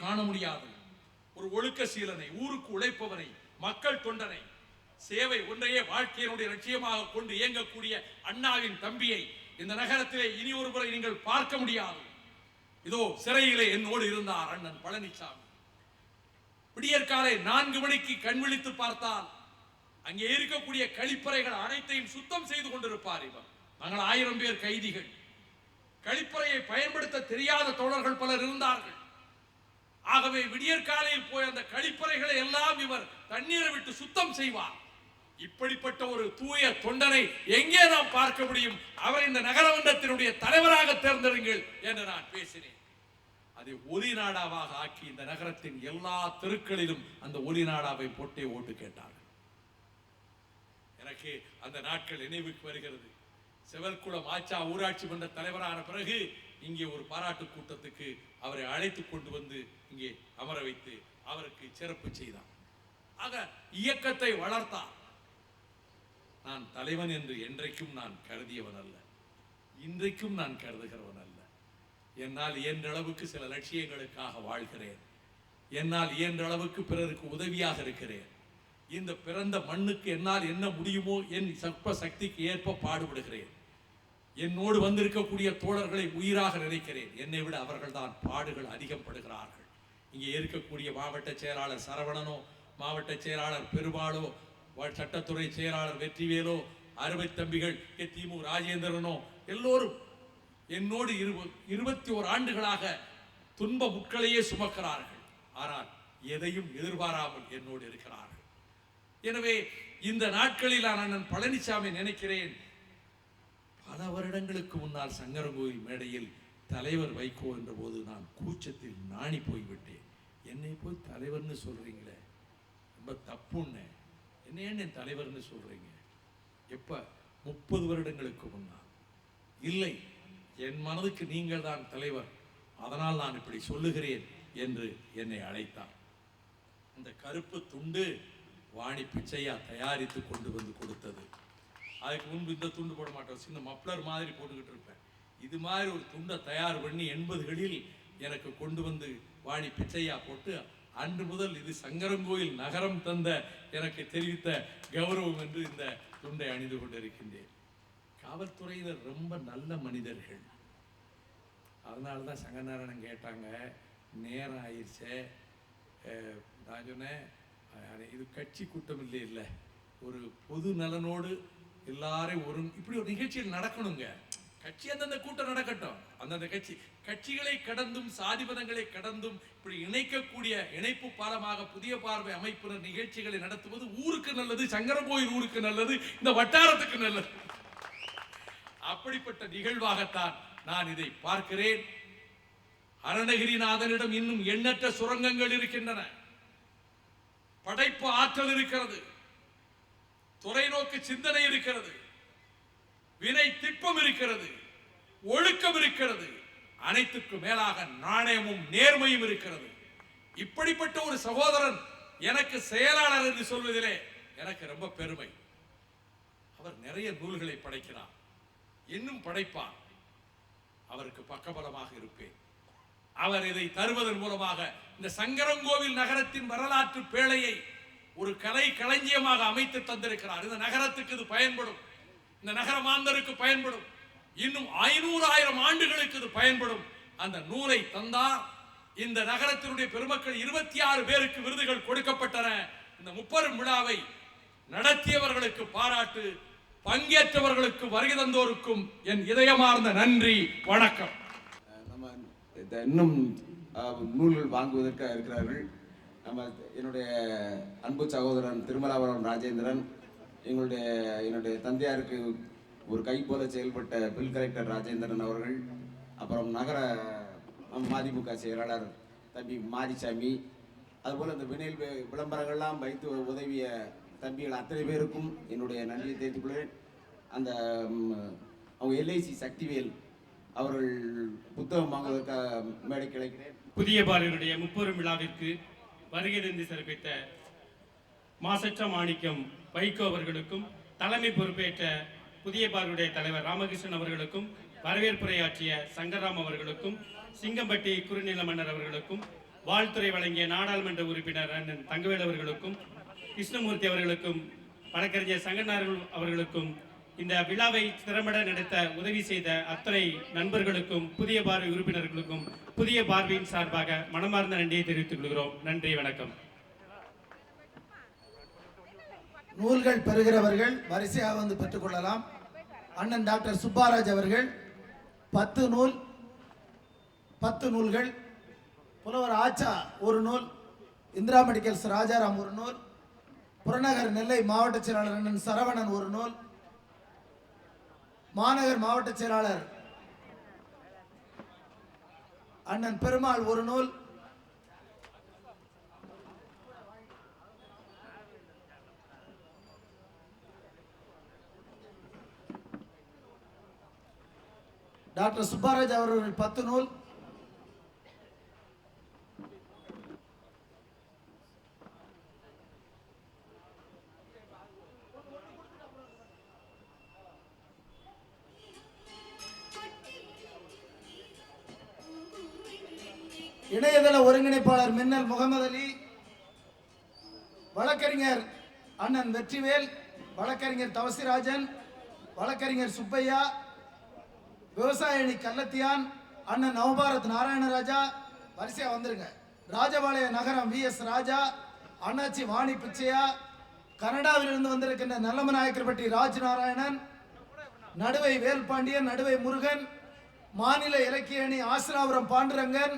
காண முடியாது. ஒரு ஒழுக்க சீலனை ஊருக்கு உழைப்பவனை மக்கள் தொண்டனை சேவை ஒன்றையே வாழ்க்கையினுடைய லட்சியமாக கொண்டு இயங்கக்கூடிய அண்ணாவின் தம்பியை இந்த நகரத்திலே இனி ஒரு முறை நீங்கள் பார்க்க முடியாது. இதோ சிறையிலே என்னோடு இருந்தார் அண்ணன் பழனிசாமி விடியற்காலை நான்கு மணிக்கு கண் விழித்து பார்த்தால் அங்கே இருக்கக்கூடிய கழிப்பறைகள் அனைத்தையும் சுத்தம் செய்து கொண்டிருப்பார் இவர். நாங்கள் ஆயிரம் பேர் கைதிகள். கழிப்பறையை பயன்படுத்த தெரியாத தோழர்கள் பலர் இருந்தார்கள். ஆகவே விடியற்காலையில் போய் அந்த கழிப்பறைகளை எல்லாம் இவர் தண்ணீரை விட்டு சுத்தம் செய்வார். இப்படிப்பட்ட ஒரு தூய தொண்டனை எங்கே நாம் பார்க்க முடியும்? அவர் இந்த நகரமன்றத்தினுடைய தலைவராக தேர்ந்தெடுங்கள் என்று நான் பேசினேன். அதை ஒலி நாடாவாக ஆக்கி இந்த நகரத்தின் எல்லா தெருக்களிலும் அந்த ஒலி நாடாவை போட்டே ஓட்டு கேட்டார்கள். எனக்கு அந்த நாட்கள் நினைவுக்கு வருகிறது. செவல்குளம் ஆச்சா ஊராட்சி மன்ற தலைவரான பிறகு இங்கே ஒரு பாராட்டு கூட்டத்துக்கு அவரை அழைத்து கொண்டு வந்து இங்கே அமர வைத்து அவருக்கு சிறப்பு செய்தார் ஆக இயக்கத்தை வளர்த்தார். நான் தலைவன் என்று என்றைக்கும் நான் கருதியவன் அல்ல. இன்றைக்கும் நான் கருதுகிறவன் அல்ல. என்னால் இயன்ற அளவுக்கு சில லட்சியங்களுக்காக வாழ்கிறேன். என்னால் இயன்ற அளவுக்கு பிறருக்கு உதவியாக இருக்கிறேன். இந்த பிறந்த மண்ணுக்கு என்னால் என்ன முடியுமோ என் சற்ப சக்திக்கு ஏற்ப பாடுபடுகிறேன். என்னோடு வந்திருக்கக்கூடிய தோழர்களை உயிராக நினைக்கிறேன். என்னை விட அவர்கள்தான் பாடுகள் அதிகம் படுகிறார்கள் இங்கே இருக்கக்கூடிய மாவட்ட செயலாளர் சரவணனோ மாவட்ட செயலாளர் பெருமாளோ வ- சட்டத்துறை செயலாளர் வெற்றிவேலோ அருமை தம்பிகள் கே. திமு ராஜேந்திரனோ எல்லோரும் என்னோடு இரு இருபத்தி ஓர் ஆண்டுகளாக துன்ப முட்களையே சுமக்கிறார்கள். ஆனால் எதையும் எதிர்பாராமல் என்னோடு இருக்கிறார்கள். எனவே இந்த நாட்களில் நான் அண்ணன் பழனிசாமி நினைக்கிறேன். பல வருடங்களுக்கு முன்னால் சங்கரங்கோயில் மேடையில் தலைவர் வைகோ என்ற போது நான் கூச்சத்தில் நாணி போய்விட்டேன். என்னை போய் தலைவர்னு சொல்கிறீங்களே ரொம்ப தப்புன்னு என்ன ஏன் என் தலைவர்னு சொல்கிறீங்க எப்போ? முப்பது வருடங்களுக்கு முன்னால். இல்லை என் மனதுக்கு நீங்கள் தான் தலைவர். அதனால் நான் இப்படி சொல்லுகிறேன் என்று என்னை அழைத்தார். இந்த கருப்பு துண்டு வாணி பிச்சையா தயாரித்து கொண்டு வந்து கொடுத்தது. அதுக்கு முன்பு இந்த துண்டு போட மாட்டோம். சின்ன மப்ளர் மாதிரி போட்டுக்கிட்டு இருப்பேன். இது மாதிரி ஒரு துண்டை தயார் பண்ணி எண்பதுகளில் எனக்கு கொண்டு வந்து வாணி பிச்சையா போட்டு அன்று முதல் இது சங்கரங்கோயில் நகரம் தந்த எனக்கு தெரிவித்த கௌரவம் என்று இந்த துண்டை அணிந்து கொண்டிருக்கின்றேன். காவல்துறையினர் ரொம்ப நல்ல மனிதர்கள். அதனால தான் சங்கநாராயணன் கேட்டாங்க நேரம் ஆயிடுச்சே. நான் சொன்னேன் இது கட்சி கூட்டம் இல்லை இல்லை. ஒரு பொது நலனோடு எல்லாரையும் ஒரு இப்படி ஒரு நிகழ்ச்சியில் நடக்கணுங்க. கட்சி அந்தந்த கூட்டம் நடக்கட்டும். அந்தந்த கட்சி கட்சிகளை கடந்தும் சாதிபதங்களை கடந்தும் இப்படி இணைக்கக்கூடிய இணைப்பு பாலமாக புதிய பார்வை அமைப்பினர் நிகழ்ச்சிகளை நடத்துவது ஊருக்கு நல்லது சங்கரங்கோயில் ஊருக்கு நல்லது இந்த வட்டாரத்துக்கு நல்லது. அப்படிப்பட்ட நிகழ்வாகத்தான் நான் இதை பார்க்கிறேன். அருணகிரிநாதனிடம் இன்னும் எண்ணற்ற சுரங்கங்கள் இருக்கின்றன. படைப்பு ஆற்றல் இருக்கிறது. தொலைநோக்கு சிந்தனை இருக்கிறது. வினை திட்பம் இருக்கிறது. ஒழுக்கம் இருக்கிறது. அனைத்துக்கும் மேலாக நாணயமும் நேர்மையும் இருக்கிறது. இப்படிப்பட்ட ஒரு சகோதரன் எனக்கு செயலாளர் என்று சொல்வதிலே எனக்கு ரொம்ப பெருமை. அவர் நிறைய நூல்களை படைக்கிறார். இன்னும் படைப்பார். அவருக்கு பக்கபலமாக இருப்பேன். அவர் இதை தருவதன் மூலமாக இந்த சங்கரங்கோவில் நகரத்தின் வரலாற்று பேழையை ஒரு கலை களஞ்சியமாக அமைத்து தந்திருக்கிறார். இந்த நகரத்துக்கு இது பயன்படும். இந்த நகர மாந்தருக்கு பயன்படும். இன்னும் ஐநூறு ஆயிரம் ஆண்டுகளுக்கு இது பயன்படும். அந்த நூலை தந்தார் இந்த நகரத்தினுடைய பெருமக்கள் இருபத்தி ஆறு பேருக்கு விருதுகள் கொடுக்கப்பட்டன. இந்த முப்பெரும் விழாவை நடத்தியவர்களுக்கு பாராட்டு பங்கேற்றவர்களுக்கு வருகை தந்தோருக்கும் என் இதயமார்ந்த நன்றி வணக்கம். நம்ம இன்னும் நூல்கள் வாங்குவதற்காக இருக்கிறார்கள். நம்ம என்னுடைய அன்பு சகோதரன் திருமலாபுரம் ராஜேந்திரன் எங்களுடைய என்னுடைய தந்தையாருக்கு ஒரு கை போல செயல்பட்ட பில் கலெக்டர் ராஜேந்திரன் அவர்கள் அப்புறம் நகர மதிமுக செயலாளர் தம்பி மாரிசாமி அதுபோல் இந்த வினைல் விளம்பரங்கள்லாம் வைத்து உதவிய தம்பிகள் அத்தனை பேருக்கும் என்னுடைய நன்றியை தெரிவித்துக் கொள்கிறேன். அந்த அவங்க எல்ஐசி சக்திவேல் அவர்கள் புத்தகம் வாங்குவதற்காக மேடை கிடைக்கிறேன் புதிய பாலினுடைய முப்பெரும் விழாவிற்கு வருகை தந்து சிறப்பித்த மாசற்ற மாணிக்கம் வைகோ அவர்களுக்கும் தலைமை பொறுப்பேற்ற புதிய பார்வையுடைய தலைவர் ராமகிருஷ்ணன் அவர்களுக்கும் வரவேற்புரையாற்றிய சங்கர்ராம் அவர்களுக்கும் சிங்கம்பட்டி குறுநில மன்னர் அவர்களுக்கும் வாழ்த்துறை வழங்கிய நாடாளுமன்ற உறுப்பினர் அண்ணன் தங்கவேல் அவர்களுக்கும் கிருஷ்ணமூர்த்தி அவர்களுக்கும் வழக்கறிஞர் சங்கனார்கள் அவர்களுக்கும் இந்த விழாவை திறம்பட நடத்த உதவி செய்த அத்தனை நண்பர்களுக்கும் புதிய பார்வை உறுப்பினர்களுக்கும் புதிய பார்வையின் சார்பாக மனமார்ந்த நன்றியை தெரிவித்துக் கொள்கிறோம். நன்றி வணக்கம். நூல்கள் பெறுகிறவர்கள் வரிசையாக வந்து பெற்றுக்கொள்ளலாம் அண்ணன் டாக்டர் சுப்பாராஜ் அவர்கள் பத்து நூல் பத்து நூல்கள். புலவர் ஆச்சா ஒரு நூல் இந்திரா மெடிக்கல்ஸ் ராஜாராம் ஒரு நூல் புறநகர் நெல்லை மாவட்ட செயலாளர் அண்ணன் சரவணன் ஒரு நூல் மாநகர் மாவட்ட செயலாளர் அண்ணன் பெருமாள் ஒரு நூல். டாக்டர் சுப்பாராஜ் அவர்கள் பத்து நூல். இணையதள ஒருங்கிணைப்பாளர் மின்னல் முகமது அலி வழக்கறிஞர் அண்ணன் வெற்றிவேல் வழக்கறிஞர் தவசிராஜன் வழக்கறிஞர் சுப்பையா விவசாயணி கல்லத்தியான் அண்ணன் நவபாரத் நாராயணராஜா வரிசையா வந்துருங்க. ராஜபாளைய நகரம் வி எஸ் ராஜா அண்ணாச்சி வாணி பிச்சையா கனடாவிலிருந்து வந்திருக்கின்ற நல்லமநாயக்கர்பட்டி ராஜ் நாராயணன் நடுவை வேல்பாண்டியன் நடுவை முருகன் மாநில இலக்கிய அணி ஆசிராபுரம் பாண்டுரங்கன்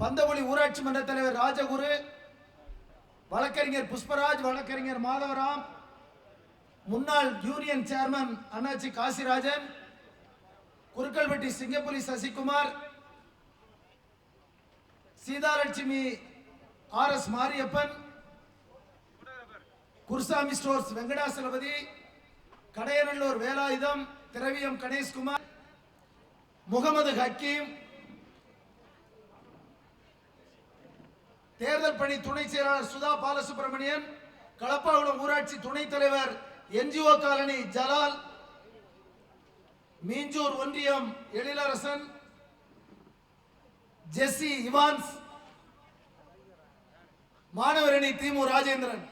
பந்தபுலி ஊராட்சி மன்ற தலைவர் ராஜகுரு வழக்கறிஞர் புஷ்பராஜ் வழக்கறிஞர் மாதவராம் முன்னாள் யூனியன் சேர்மன் அண்ணாச்சி Kasirajan Kurukkalpatti Singampuli Sasikumar Seethalakshmi R S Mariappan Gurusamy stores Venkatachalapathy Kadayanallur Velayutham Thiraviyam Ganeshkumar Mohammed Hakeem தேர்தல் பணி துணை செயலாளர் சுதா பாலசுப்ரமணியன் களப்பாகுளம் ஊராட்சி துணைத் தலைவர் என்ஜிஓ காலனி ஜலால் மீஞ்சூர் ஒன்றியம் எழிலரசன் ஜெஸ்ஸி இவான்ஸ் மாணவரணி திமு ராஜேந்திரன்.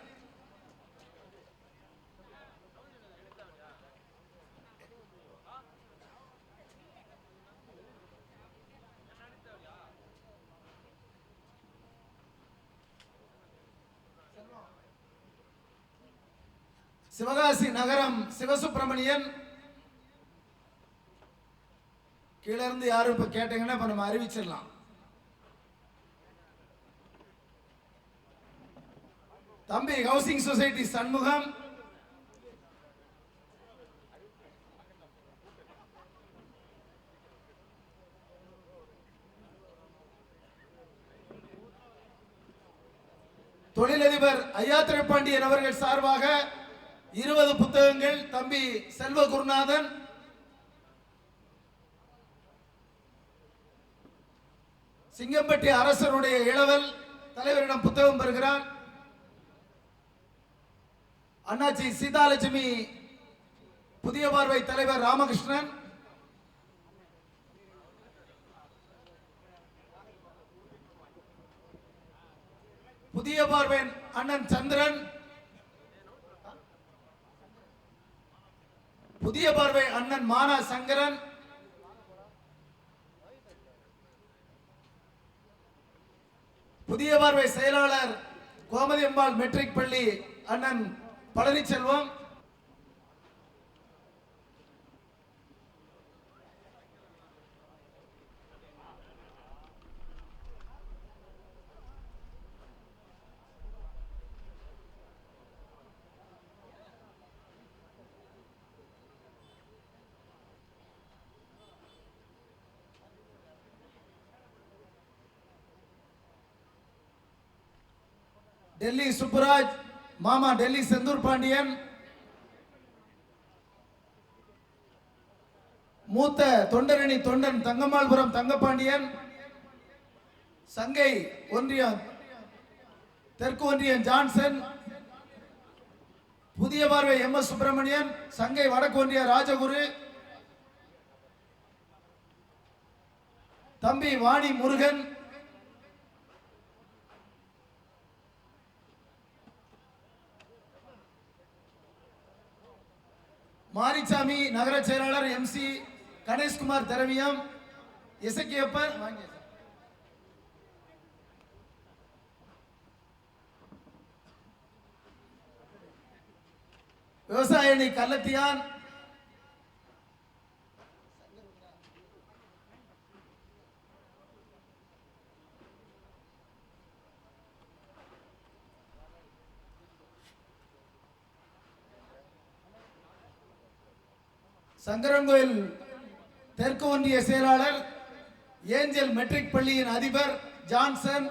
சிவகாசி நகரம் சிவசுப்பிரமணியன். கீழே இருந்து யாரும் இப்ப கேட்டீங்கன்னா இப்ப நம்ம அறிவிச்சிடலாம். தம்பி ஹவுசிங் சொசைட்டி சண்முகம். தொழிலதிபர் ஐயா பாண்டியன் அவர்கள் சார்பாக இருபது புத்தகங்கள் தம்பி செல்வ குருநாதன். சிங்கம்பட்டி அரசருடைய இளவல் தலைவரிடம் புத்தகம் பெறுகிறார். அண்ணாச்சி சீதாலட்சுமி புதிய பார்வை தலைவர் ராமகிருஷ்ணன். புதிய பார்வை அண்ணன் சந்திரன். புதிய பார்வை அண்ணன் மானா சங்கரன். புதிய பார்வை செயலாளர் கோமதி அம்பாள் மெட்ரிக் பள்ளி அண்ணன் பழனிச்செல்வம். டெல்லி சுப்புராஜ் மாமா டெல்லி செந்தூர் பாண்டியன் மூத்த தொண்டரணி தொண்டன் தங்கம்மாள்புரம் தங்கப்பாண்டியன் சங்கை ஒன்றியம் தெற்கு ஒன்றியம் ஜான்சன் புதிய பார்வை எம் எஸ் சுப்பிரமணியன் சங்கை வடக்கு ஒன்றிய ராஜகுரு தம்பி வாணி முருகன் மாரிச்சாமி நகர செயலாளர் எம்சி கணேஷ்குமார் திரவியம் இசக்கியப்பன் வாங்க சார். விவசாயணி கள்ளத்தியான் சங்கரன்கோயில் தெற்கு ஒன்றிய செயலாளர் ஏஞ்சல் மெட்ரிக் பள்ளியின் அதிபர் ஜான்சன்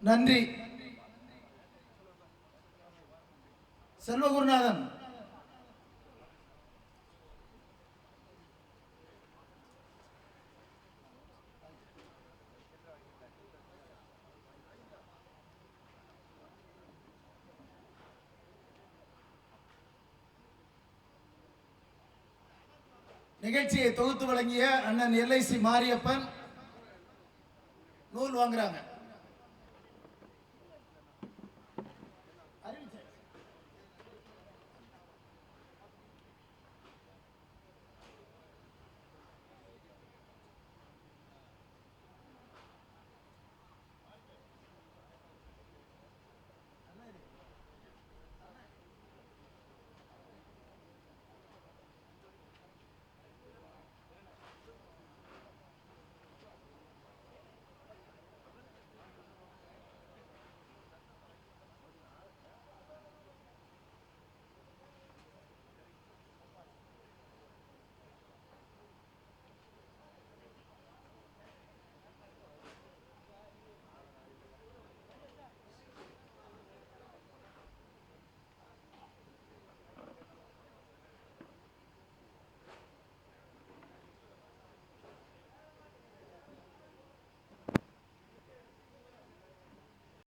நன்றி. செல்வகுருநாதன். நிகழ்ச்சியை தொகுத்து வழங்கிய அண்ணன் எல்ஐசி மாரியப்பன் நூல் வாங்குறாங்க.